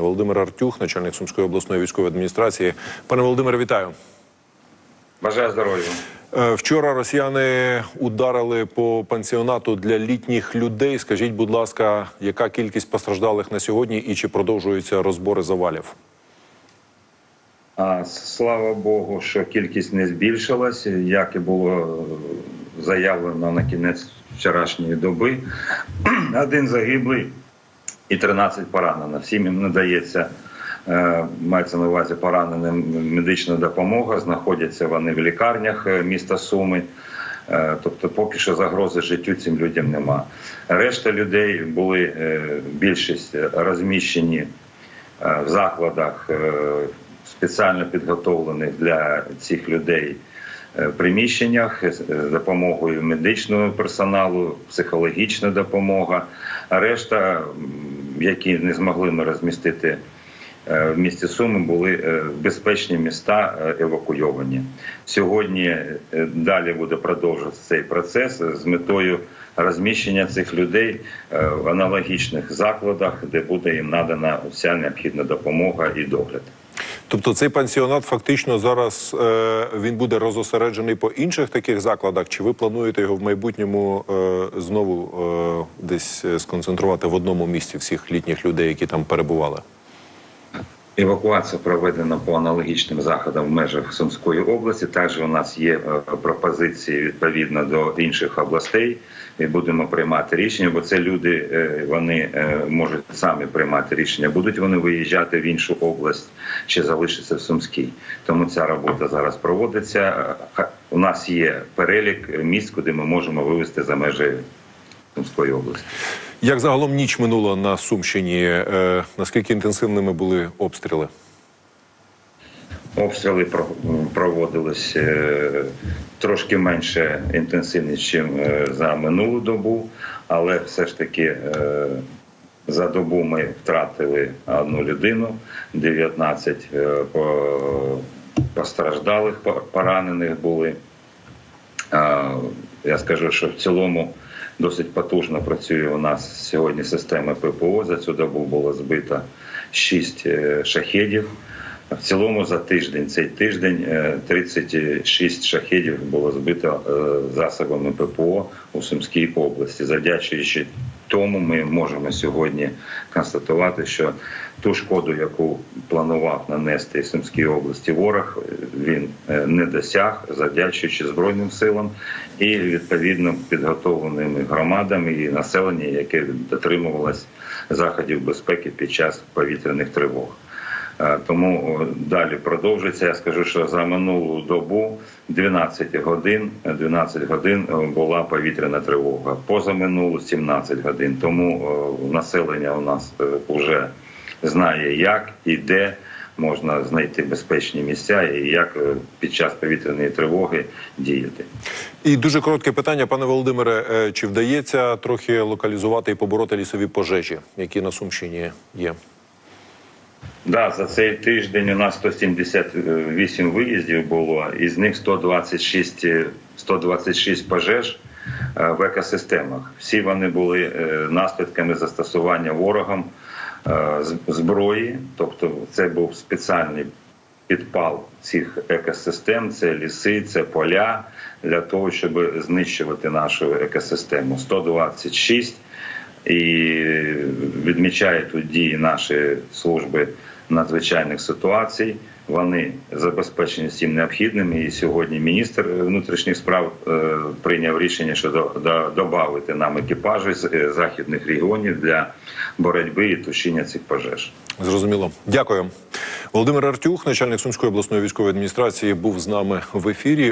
Володимир Артюх, начальник Сумської обласної військової адміністрації. Пане Володимире, вітаю. Бажаю здоров'я. Е, Вчора росіяни ударили по пансіонату для літніх людей. Скажіть, будь ласка, яка кількість постраждалих на сьогодні і чи продовжуються розбори завалів? А, слава Богу, що кількість не збільшилась, як і було е, заявлено на кінець вчорашньої доби. Один загиблий і 13 поранено. Всім їм надається, е, мається на увазі пораненим медична допомога. Знаходяться вони в лікарнях е, міста Суми. Е, Тобто, поки що загрози життю цим людям нема. Решта людей були більшість розміщені в закладах спеціально підготовлених для цих людей приміщеннях з допомогою медичного персоналу, психологічна допомога. Решта, які не змогли ми розмістити е, в місті Суми, були е, безпечні міста е, евакуйовані. Сьогодні далі буде продовжуватися цей процес з метою розміщення цих людей в аналогічних закладах, де буде їм надана вся необхідна допомога і догляд. Тобто цей пансіонат фактично зараз е, він буде розосереджений по інших таких закладах. Чи ви плануєте його в майбутньому е, знову е, десь сконцентрувати в одному місці всіх літніх людей, які там перебували? Евакуація проведена по аналогічним заходам в межах Сумської області. Також у нас є е, пропозиції відповідно до інших областей. І будемо приймати рішення, бо це люди е, вони е, можуть самі приймати рішення, будуть вони виїжджати в іншу область чи залишитися в Сумській. Тому ця робота зараз проводиться. У нас є перелік місць, куди ми можемо вивезти за межі Сумської області. Як загалом ніч минула на Сумщині? Е, наскільки інтенсивними були обстріли? Обстріли про- проводились е, трошки менше інтенсивність, ніж е, за минулу добу, але все ж таки е, за добу ми втратили одну людину, 19 е, постраждалих поранених були. Я скажу, що в цілому досить потужно працює у нас сьогодні система ППО. За цю добу було збито 6 шахедів. В цілому за тиждень, цей тиждень, е, 36 шахедів було збито е, засобами ППО у Сумській області. Завдячуючи тому, ми можемо сьогодні констатувати, що ту шкоду, яку планував нанести Сумській області ворог, він е, не досяг, завдячуючи Збройним силам і відповідно підготовленими громадами і населення, яке дотримувалось заходів безпеки під час повітряних тривог. Е, Тому далі продовжиться. Я скажу, що за минулу добу 12 годин, 12 годин е, була повітряна тривога. Поза минулу 17 годин. Тому е, населення у нас вже знає, як і де можна знайти безпечні місця, і як е, під час повітряної тривоги діяти. І дуже коротке питання, пане Володимире. е, Чи вдається трохи локалізувати і побороти лісові пожежі, які на Сумщині є? Да, за цей тиждень у нас 178 виїздів було, із них 126, е, 126 пожеж е, в екосистемах. Всі вони були е, наслідками застосування ворогом е, зброї, тобто це був спеціальний підпал цих екосистем, це ліси, це поля для того, щоб знищувати нашу екосистему. 126 і відмічає тут дії нашої служби надзвичайних ситуацій. Вони забезпечені всім необхідним. І сьогодні міністр внутрішніх справ е, прийняв рішення до, додати нам екіпажі з е, західних регіонів для боротьби і тушіння цих пожеж. Зрозуміло. Дякую. Володимир Артюх, начальник Сумської обласної військової адміністрації, був з нами в ефірі.